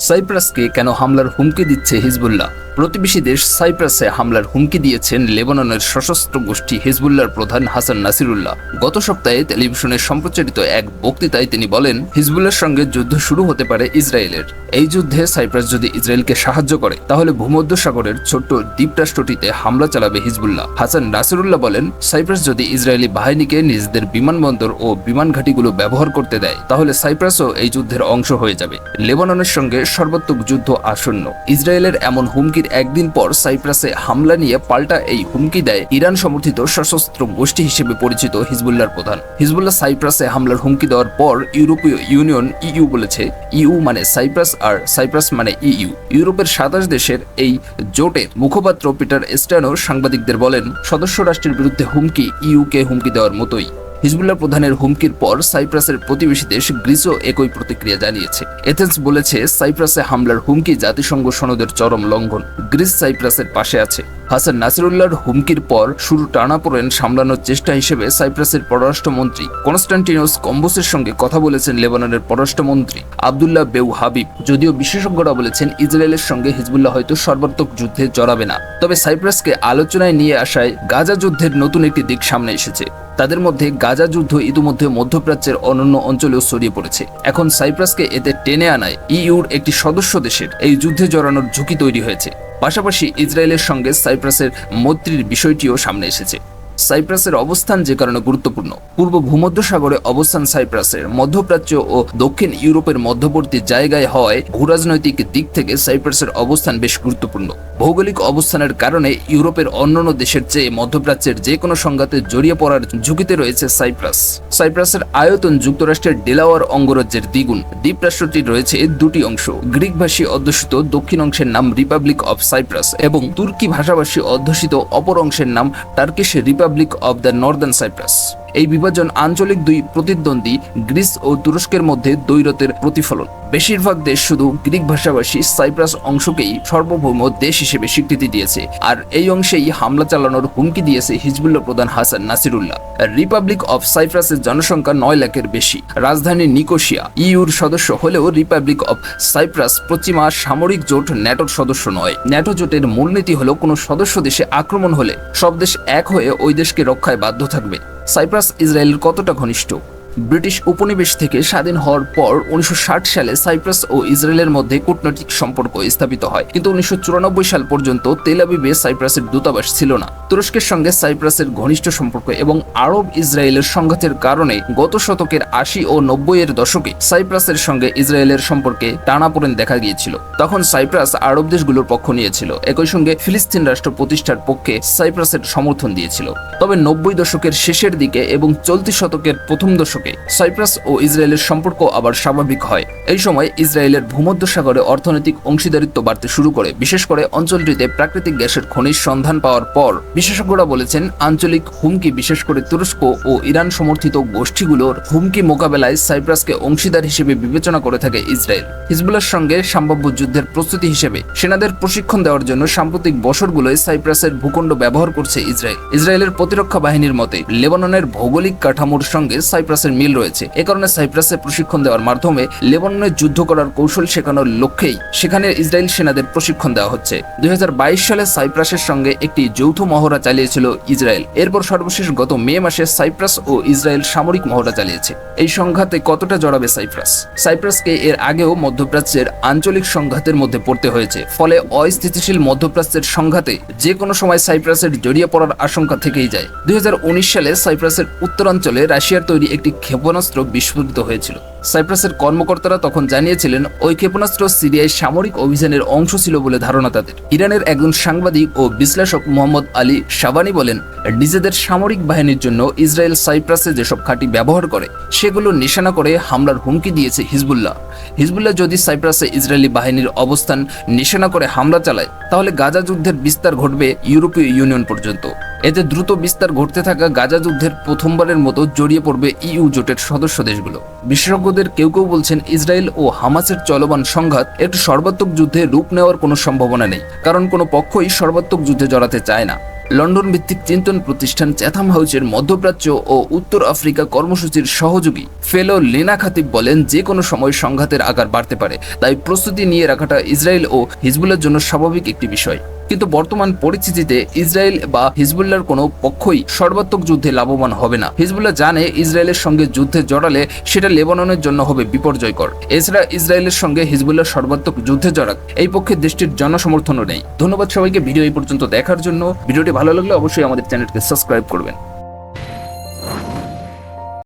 সাইপ্রাসকে কেন হামলার হুমকি দিচ্ছে হিজবুল্লাহ? প্রতিবেশী দেশ সাইপ্রাসে হামলার হুমকি দিয়েছেন লেবাননের সশস্ত্র গোষ্ঠী হিজবুল্লাহর প্রধান হাসান নাসিরুল্লাহ। গত সপ্তাহে টেলিভিশনে সম্প্রচারিত এক বক্তৃতায় তিনি বলেন, হিজবুল্লাহর সঙ্গে যুদ্ধ শুরু হতে পারে ইসরায়েলের। এই যুদ্ধে সাইপ্রাস যদি ইসরায়েলকে সাহায্য করে, তাহলে ভূমধ্যসাগরের ছোট্ট দ্বীপরাষ্ট্রটিতে হামলা চালাবে হিজবুল্লাহ। হাসান নাসিরুল্লাহ বলেন, সাইপ্রাস যদি ইসরায়েলি বাহিনীকে নিজেদের বিমানবন্দর ও বিমান ঘাঁটিগুলো ব্যবহার করতে দেয়, তাহলে সাইপ্রাসও এই যুদ্ধের অংশ হয়ে যাবে। লেবাননের সঙ্গে সর্বাত্মক যুদ্ধ আসন্ন। ইসরায়েলের এমন হুমকির একদিন পর সাইপ্রাসে হামলা নিয়ে পাল্টা এই হুমকি দেয় ইরান সমর্থিত সশস্ত্র গোষ্ঠী হিসেবে পরিচিত হিজবুল্লাহর প্রধান। হিজবুল্লাহ সাইপ্রাসে হামলার হুমকি দেওয়ার পর ইউরোপীয় ইউনিয়ন ইইউ বলেছে ইউ মানে সাইপ্রাস আর সাইপ্রাস মানে ইইউ। ইউরোপের সাতাশ দেশের এই জোটের মুখপাত্র পিটার স্ট্যানো সাংবাদিকদের বলেন, সদস্য রাষ্ট্রের বিরুদ্ধে হুমকি ইউকে হুমকি দেওয়ার মতোই। হিজবুল্লাহ প্রধানের হুমকির পর সাইপ্রাসের প্রতিবেশী দেশ গ্রিসও একই প্রতিক্রিয়া জানিয়েছে। এথেন্স বলেছে, সাইপ্রাসে হামলার হুমকি জাতিসংঘ সনদের চরম লঙ্ঘন। গ্রিস সাইপ্রাসের পাশে আছে। হাসান নাসিরুল্লাহর হুমকির পর শুরু টানাপোড়েন সামলানোর চেষ্টা হিসেবে সাইপ্রাসের পররাষ্ট্রমন্ত্রী। কনস্টান্টিনোস কম্বোসের সঙ্গে কথা বলেছেন লেবাননের পররাষ্ট্রমন্ত্রী আবদুল্লাহ বেউ হাবিব। যদিও বিশেষজ্ঞরা বলেছেন ইসরায়েলের সঙ্গে হিজবুল্লাহ হয়তো সর্বাত্মক যুদ্ধে জড়াবে না। তবে সাইপ্রাসকে আলোচনায় নিয়ে আসায় গাজা যুদ্ধের নতুন একটি দিক সামনে এসেছে। তাদের মধ্যে গাজা যুদ্ধ ইতিমধ্যে মধ্যপ্রাচ্যের অনন্য অঞ্চলেও ছড়িয়ে পড়েছে। এখন সাইপ্রাসকে এতে টেনে আনায় ইইউর একটি সদস্য দেশের। এই যুদ্ধে জড়ানোর ঝুঁকি তৈরি হয়েছে। পাশাপাশি ইসরায়েলের সঙ্গে সাইপ্রাসের মৈত্রীর বিষয়টিও সামনে এসেছে। সাইপ্রাসের অবস্থান যে কারণে গুরুত্বপূর্ণ। পূর্ব ভূমধ্যসাগরে অবস্থান সাইপ্রাসের মধ্যপ্রাচ্য ও দক্ষিণ ইউরোপের মধ্যবর্তী জায়গায় হওয়ায় ভূরাজনৈতিক দিক থেকে সাইপ্রাসের অবস্থান বেশ গুরুত্বপূর্ণ। ভৌগোলিক অবস্থানের কারণে ইউরোপের অন্যান্য দেশের চেয়ে মধ্যপ্রাচ্যের যে কোনো সংঘাতে জড়িয়ে পড়ার ঝুঁকিতে রয়েছে সাইপ্রাস। সাইপ্রাসের আয়তন যুক্তরাষ্ট্রের ডেলাওয়ার অঙ্গরাজ্যের দ্বিগুণ। দ্বীপরাষ্ট্রটি রয়েছে দুটি অংশ। গ্রিকভাষী অধ্যুষিত দক্ষিণ অংশের নাম রিপাবলিক অব সাইপ্রাস এবং তুর্কি ভাষাভাষী অধ্যুষিত অপর অংশের নাম Turkish Republic of the Northern Cyprus এই বিভাজন আঞ্চলিক দুই প্রতিদ্বন্দ্বী, গ্রিস ও তুরস্কের মধ্যে দ্বৈরথের প্রতিফলন। বেশিরভাগ দেশ শুধু গ্রিক ভাষাভাষী সাইপ্রাস অংশকেই সার্বভৌম দেশ হিসেবে স্বীকৃতি দিয়েছে, আর এই অংশেই হামলা চালানোর হুমকি দিয়েছে হিজবুল্লাহ প্রধান হাসান নাসিরুল্লাহ। রিপাবলিক অফ সাইপ্রাসের জনসংখ্যা নয় লাখের বেশি। রাজধানী নিকোশিয়া ইউর সদস্য হলেও রিপাবলিক অফ সাইপ্রাস পশ্চিমা সামরিক জোট ন্যাটোর সদস্য নয়। ন্যাটো জোটের মূলনীতি হলো কোনো সদস্য দেশে আক্রমণ হলে সব দেশ এক হয়ে ওই দেশকে রক্ষায় বাধ্য থাকবে। সাইপ্রাস ইসরায়েলের কতটা ঘনিষ্ঠ? ব্রিটিশ উপনিবেশ থেকে স্বাধীন হওয়ার পর উনিশশো ষাট সালে সাইপ্রাস ও ইসরায়েলের মধ্যে কূটনৈতিক সম্পর্ক স্থাপিত হয়। কিন্তু উনিশশো চুরানব্বই সাল পর্যন্ত তেলাবিবে সাইপ্রাসের দূতাবাস ছিল না। তুরস্কের সঙ্গে সাইপ্রাসের ঘনিষ্ঠ সম্পর্ক এবং আরব ইসরায়েলের সংঘাতের কারণে গত শতকের আশি ও নব্বই এর দশকে সাইপ্রাসের সঙ্গে ইসরায়েলের সম্পর্কে টানাপোড়েন দেখা গিয়েছিল। তখন সাইপ্রাস আরব দেশগুলোর পক্ষ নিয়েছিল। একই সঙ্গে ফিলিস্তিন রাষ্ট্র প্রতিষ্ঠার পক্ষে সাইপ্রাসের সমর্থন দিয়েছিল। তবে নব্বই দশকের শেষের দিকে এবং চলতি শতকের প্রথম দশকে সাইপ্রাস ও ইসরায়েলের সম্পর্ক আবার স্বাভাবিক হয়। এই সময় ইসরায়েলের ভূমধ্যসাগরে অর্থনৈতিক অংশীদারিত্ব বাড়তে শুরু করে, বিশেষ করে অঞ্চলটিতে প্রাকৃতিক গ্যাসের খনিজ সন্ধান পাওয়ার পর। বিশেষজ্ঞরা বলেছেন, আঞ্চলিক হুমকি, বিশেষ করে তুরস্ক ও ইরান সমর্থিত গোষ্ঠীগুলোর হুমকি মোকাবেলায় সাইপ্রাসকে অংশীদার হিসেবে বিবেচনা করে থাকে ইসরায়েল। হিজবুল্লার সঙ্গে সম্ভাব্য যুদ্ধের প্রস্তুতি হিসেবে সেনাদের প্রশিক্ষণ দেওয়ার জন্য সাম্প্রতিক বছরগুলোয় সাইপ্রাসের ভূখণ্ড ব্যবহার করছে ইসরায়েল। ইসরায়েলের প্রতিরক্ষা বাহিনীর মতে, লেবাননের ভৌগোলিক কাঠামোর সঙ্গে সাইপ্রাসের মিল রয়েছে। এ কারণে সাইপ্রাসে প্রশিক্ষণ দেওয়ার মাধ্যমে লেবাননে যুদ্ধ করার কৌশল শেখানোর লক্ষ্যেই সেখানে ইসরায়েল সেনাদের প্রশিক্ষণ দেওয়া হচ্ছে। দুই সালে সাইপ্রাসের সঙ্গে একটি যৌথ মহড়া চালিয়েছিল ইসরায়েল। এরপর সর্বশেষ গত মে মাসে সাইপ্রাস ও ইসরায়েল সামরিক মহড়া চালিয়েছে। এই সংঘাতে কতটা জড়াবে সাইপ্রাস? সাইপ্রাসকে এর আগেও মধ্যপ্রাচ্যের আঞ্চলিক সংঘাতের মধ্যে পড়তে হয়েছে। ফলে অস্থিতিশীল মধ্যপ্রাচ্যের সংঘাতে যে কোনো সময় সাইপ্রাসের জড়িয়ে পড়ার আশঙ্কা থেকেই যায়। দুই হাজার উনিশ সালে সাইপ্রাসের উত্তরাঞ্চলে রাশিয়ার তৈরি একটি ক্ষেপণাস্ত্র বিস্ফোরিত হয়েছিল। সাইপ্রাসের কর্মকর্তারা তখন জানিয়েছিলেন, ওই ক্ষেপণাস্ত্র সিরিয়ায় সামরিক অভিযানের অংশ ছিল বলে ধারণা তাদের। ইরানের একজন সাংবাদিক ও বিশ্লেষক মোহাম্মদ আলী শাবানি বলেন, নিজেদের সামরিক বাহিনীর জন্য ইসরায়েল সাইপ্রাসে যেসব ঘাঁটি ব্যবহার করে, সেগুলো নিশানা করে হামলার হুমকি দিয়েছে হিজবুল্লাহ। হিজবুল্লাহ যদি সাইপ্রাসে ইসরায়েলি বাহিনীর অবস্থান নিশানা করে হামলা চালায়, তাহলে গাজা যুদ্ধের বিস্তার ঘটবে ইউরোপীয় ইউনিয়ন পর্যন্ত। এতে দ্রুত বিস্তার ঘটতে থাকা গাজা যুদ্ধের প্রথমবারের মতো জড়িয়ে পড়বে ইউ জোটের সদস্য দেশগুলো। বিশেষজ্ঞদের কেউ কেউ বলছেন ইসরায়েল ও হামাসের চলমান সংঘাত একটি সর্বাত্মক যুদ্ধে রূপ নেওয়ার কোনো সম্ভাবনা নেই, কারণ কোনো পক্ষই সর্বাত্মক যুদ্ধে জড়াতে চায় না। লন্ডন ভিত্তিক চিন্তন প্রতিষ্ঠান চ্যাথাম হাউসের মধ্যপ্রাচ্য ও উত্তর আফ্রিকা কর্মসূচির সহযোগী ফেলো লেনা খাতিব বলেন, যে কোনো সময় সংঘাতের আকার বাড়তে পারে, তাই প্রস্তুতি নিয়ে রাখাটা ইসরায়েল ও হিজবুলের জন্য স্বাভাবিক একটি বিষয়। কিন্তু বর্তমান পরিস্থিতিতে ইসরায়েল বা হিজবুল্লাহর কোনো পক্ষই সর্বাত্মক যুদ্ধে লাভবান হবে না। হিজবুল্লাহ জানে ইসরায়েলের সঙ্গে যুদ্ধে জড়ালে সেটা লেবাননের জন্য হবে বিপর্যয়কর। এছাড়া ইসরায়েলের সঙ্গে হিজবুল্লাহ সর্বাত্মক যুদ্ধে জড়াক, এই পক্ষে দেশটির জনসমর্থনও নেই। ধন্যবাদ সবাইকে, ভিডিও এই পর্যন্ত দেখার জন্য। ভিডিওটি ভালো লাগলে অবশ্যই আমাদের চ্যানেলকে সাবস্ক্রাইব করবেন।